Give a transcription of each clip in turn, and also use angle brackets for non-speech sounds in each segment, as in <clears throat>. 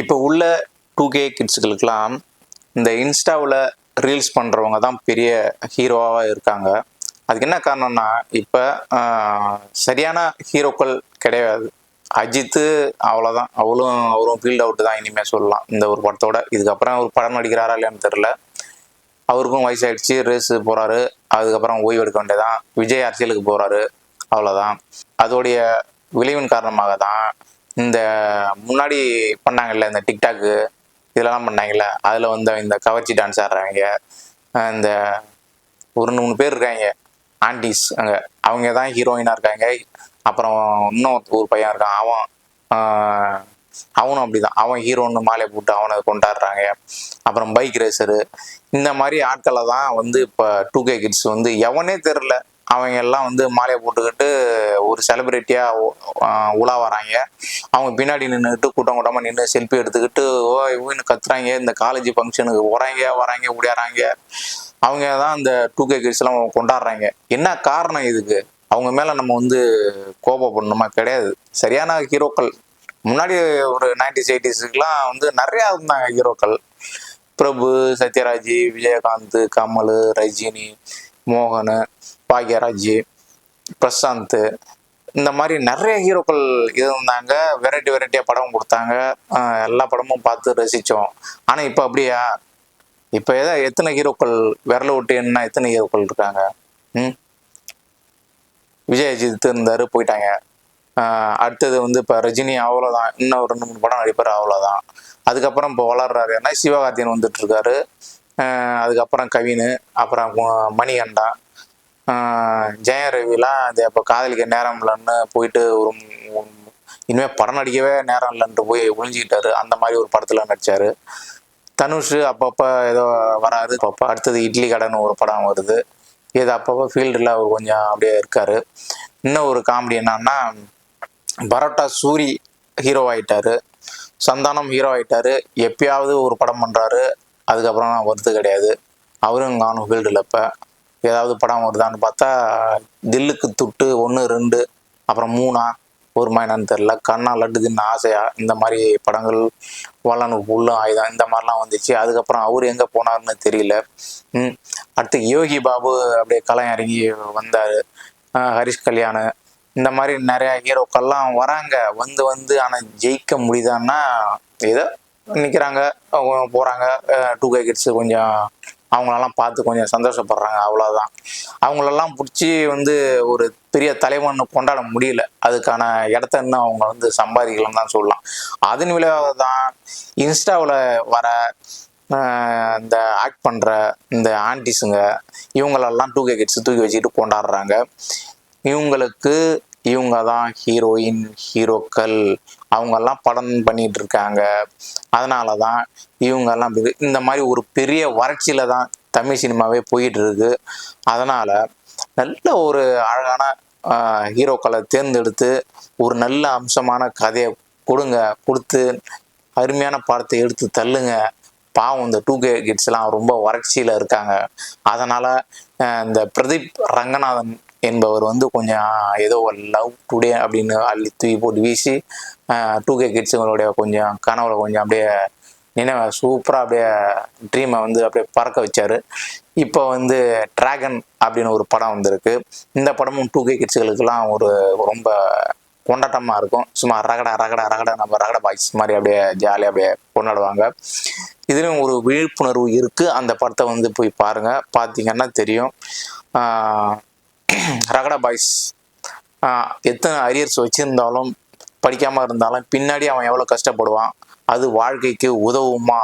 இப்போ உள்ள two K கிட்ஸுகளுக்கெல்லாம் இந்த இன்ஸ்டாவில் ரீல்ஸ் பண்ணுறவங்க தான் பெரிய ஹீரோவாக இருக்காங்க. அதுக்கு என்ன காரணம்னா இப்போ சரியான ஹீரோக்கள் கிடையாது. அஜித்து அவ்வளோதான் அவளும் அவரும் ஃபீல்ட் அவுட் தான் இனிமேல் சொல்லலாம். இந்த ஒரு படத்தோட. இதுக்கப்புறம் ஒரு படம் நடிக்கிறாரா இல்லையான்னு தெரில அவருக்கும் வயசாயிடுச்சு. ரேஸு போகிறாரு அதுக்கப்புறம் ஓய்வு எடுக்க வேண்டியதான் விஜய் அரசியலுக்கு போகிறாரு அவ்வளோதான் அதோடைய விளைவின் காரணமாக தான் இந்த முன்னாடி பண்ணாங்கல்ல இந்த டிக்டாக்கு இதெல்லாம் பண்ணாங்கல்ல அதில் வந்து இந்த கவர்ச்சி டான்ஸ் ஆடுறவங்க இந்த ஒரு மூணு பேர் இருக்காங்க ஆண்டிஸ் அங்கே. அவங்க தான் ஹீரோயினாக இருக்காங்க. அப்புறம் இன்னும் ஒரு பையன் இருக்கான் அவன் அவனும் அப்படிதான். அவன் ஹீரோன்னு மாலை போட்டு அவனை கொண்டாடுறாங்க. அப்புறம் பைக் ரேசரு இந்த மாதிரி ஆட்களை தான் வந்து இப்போ டூ கே கிட்ஸ் வந்து எவனே தெரில அவங்க எல்லாம் வந்து மாலையை போட்டுக்கிட்டு ஒரு செலிபிரிட்டியாக உலா வராங்க. அவங்க பின்னாடி நின்றுட்டு கூட்டம் கூட்டமாக நின்று செல்ஃபி எடுத்துக்கிட்டு ஓ இவங்க கத்துறாங்க இந்த காலேஜ் ஃபங்க்ஷனுக்கு வராங்க வராங்க ஓடியாறாங்க அவங்க தான் அந்த டூ கே கிட்ஸ்லாம் கொண்டாடுறாங்க. என்ன காரணம் இதுக்கு? அவங்க மேலே நம்ம வந்து கோபப்படணுமா? கிடையாது. சரியான ஹீரோக்கள். முன்னாடி ஒரு நைன்டிஸ் எயிட்டிஸுக்கெலாம் வந்து நிறையா இருந்தாங்க ஹீரோக்கள். பிரபு சத்யராஜ் விஜயகாந்த் கமல் ரஜினி மோகன் பாக்யராஜ் பிரசாந்த் இந்த மாதிரி நிறைய ஹீரோக்கள் இருந்தாங்க. வெரைட்டி வெரைட்டியாக படம் கொடுத்தாங்க. எல்லா படமும் பார்த்து ரசித்தோம் ஆனால் இப்போ அப்படியா? இப்போ ஏதோ எத்தனை ஹீரோக்கள் விரல விட்டு என்ன எத்தனை ஹீரோக்கள் இருக்காங்க? ம்? விஜய் அஜித் இருந்தார் போயிட்டாங்க. அடுத்தது வந்து இப்போ ரஜினி அவ்வளோதான் இன்னும் ஒரு ரெண்டு மூணு படம் நடிப்பார் அவ்வளோதான் அதுக்கப்புறம் இப்போ வளர்றாரு. ஏன்னா சிவகார்த்தியன் வந்துட்டு இருக்காரு. அதுக்கப்புறம் கவின் அப்புறம் மணிகண்டா ஜெயம் ரவிலாம் அது அப்போ காதலிக்க நேரம் இல்லைன்னு போயிட்டு ஒரு இனிமேல் படம் நடிக்கவே நேரம் இல்லைன்ட்டு போய் ஒழிஞ்சிக்கிட்டாரு அந்த மாதிரி ஒரு படத்தில் நடித்தார் தனுஷ் அப்பப்போ ஏதோ வராது. அப்பப்போ அடுத்தது இட்லி கடைன்னு ஒரு படம் வருது. இது அப்பப்போ ஃபீல்டில் அவர் கொஞ்சம் அப்படியே இருக்கார். இன்னும் ஒரு காமெடி என்னன்னா பரோட்டா சூரி ஹீரோ ஆயிட்டாரு. சந்தானம் ஹீரோ ஆயிட்டாரு. எப்பயாவது ஒரு படம் பண்ணுறாரு அதுக்கப்புறம் வருது கிடையாது. அவரும் காணும் ஃபீல்டில் இப்போ. ஏதாவது படம் வருதான்னு பார்த்தா தில்லுக்கு துட்டு ஒன்று ரெண்டு அப்புறம் மூணா ஒரு என்னன்னு தெரில கண்ணா லட்டு தின்ன ஆசையா இந்த மாதிரி படங்கள் வல்லனுக்கு புல்லும் ஆயுதம் இந்த மாதிரிலாம் வந்துச்சு. அதுக்கப்புறம் அவர் எங்கே போனாருன்னு தெரியல. ம் அடுத்து யோகி பாபு அப்படியே களம் இறங்கி வந்தார். ஹரிஷ் கல்யாண். இந்த மாதிரி நிறையா ஹீரோக்கள்லாம் வராங்க. வந்து வந்து ஆனால் ஜெயிக்க முடியுதான்னா ஏதோ நிற்கிறாங்க போகிறாங்க டூ கே கிட்ஸு கொஞ்சம் அவங்களெல்லாம் பார்த்து கொஞ்சம் சந்தோஷப்படுறாங்க அவ்வளோதான் அவங்களெல்லாம் பிடிச்சி வந்து ஒரு பெரிய தலைவன் கொண்டாட முடியல. அதுக்கான இடத்த இன்னும் அவங்க வந்து சம்பாதிக்கலன்னு தான் சொல்லலாம். அதன் விளைவாக தான் இன்ஸ்டாவில் வர இந்த ஆக்ட் பண்ணுற இந்த ஆண்டிஸுங்க இவங்களெல்லாம் டூ கே கிட்ஸ் தூக்கி வச்சுக்கிட்டு கொண்டாடுறாங்க. இவங்களுக்கு இவங்க தான் ஹீரோயின் ஹீரோக்கள் அவங்கெல்லாம் படம் பண்ணிட்டு இருக்காங்க அதனால தான் இவங்கெல்லாம் இந்த மாதிரி ஒரு பெரிய வறட்சியில தான் தமிழ் சினிமாவே போயிட்டு இருக்கு அதனால நல்ல ஒரு அழகான ஹீரோக்களை தேர்ந்தெடுத்து ஒரு நல்ல அம்சமான கதையை கொடுங்க. கொடுத்து அருமையான படத்தை எடுத்து தள்ளுங்க. பாவம் இந்த டூ கே கிட்ஸ்லாம் ரொம்ப வறட்சியில் இருக்காங்க. அதனால் இந்த பிரதீப் ரங்கநாதன் என்பவர் வந்து கொஞ்சம் ஏதோ ஒரு லவ் டுடே அப்படின்னு அள்ளி தூக்கி போட்டு வீசி டூ கே கிட்ஸுங்களுடைய கொஞ்சம் கனவுல கொஞ்சம் அப்படியே நினைவை சூப்பராக அப்படியே ட்ரீமை வந்து அப்படியே பறக்க வச்சார். இப்போ வந்து ட்ராகன் அப்படின்னு ஒரு படம் வந்திருக்கு. இந்த படமும் டூ கே கிட்ஸுகளுக்கெல்லாம் ஒரு ரொம்ப கொண்டாட்டமாக இருக்கும். சும்மா ரகடா ரகடா ரகடா நம்ம ரகடா பாய்ஸ் மாதிரி அப்படியே ஜாலியாக அப்படியே கொண்டாடுவாங்க. இதுலேயும் ஒரு விழிப்புணர்வு இருக்குது அந்த படத்தை வந்து போய் பாருங்கள் பார்த்தீங்கன்னா தெரியும். <clears throat> ரகடா பாய்ஸ் எத்தனை அரியர்ஸ் வச்சுருந்தாலும் படிக்காமல் இருந்தாலும் பின்னாடி அவன் எவ்வளோ கஷ்டப்படுவான்? அது வாழ்க்கைக்கு உதவுமா?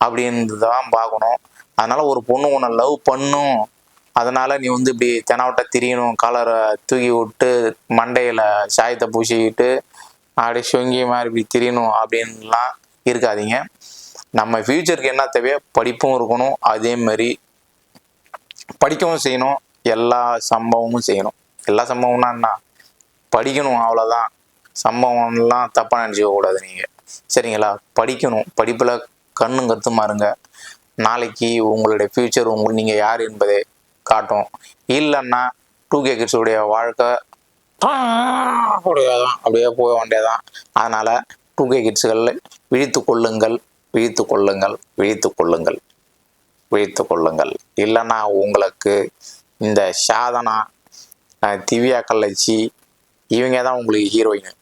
அப்படின்னு தான் பார்க்கணும். அதனால் ஒரு பொண்ணு உன்னை லவ் பண்ணும். அதனால் நீ வந்து இப்படி தெனாவட்ட திரியணும் காலரை தூக்கி விட்டு மண்டையில் சாயத்தை பூசிக்கிட்டு அப்படியே சொங்கி மாதிரி இப்படி திரியணும் அப்படின்லாம் இருக்காதீங்க. நம்ம ஃப்யூச்சருக்கு என்ன தேவையோ படிப்பும் இருக்கணும். அதே மாதிரி படிக்கவும் செய்யணும். எல்லா சம்பவமும் செய்யணும். எல்லா சம்பவம்னா என்ன? படிக்கணும் அவ்வளோதான் சம்பவம்லாம் தப்பாக நினச்சிக்க கூடாது நீங்கள் சரிங்களா? படிக்கணும். படிப்பில் கண்ணும் கருத்துமா இருங்க. நாளைக்கு உங்களுடைய ஃப்யூச்சர் உங்களுக்கு நீங்கள் யார் என்பதை காட்டும். இல்லைன்னா டூ கே கிட்ஸுடைய வாழ்க்கை அப்படியே தான் அப்படியே போக வேண்டியதான் அதனால் டூ கே கிட்ஸுகள் விழித்து கொள்ளுங்கள். விழித்து கொள்ளுங்கள். விழித்து கொள்ளுங்கள். விழித்து கொள்ளுங்கள். இல்லைன்னா உங்களுக்கு இந்த சாதனா திவ்யா கல்லச்சி இவங்க தான் உங்களுக்கு ஹீரோயின்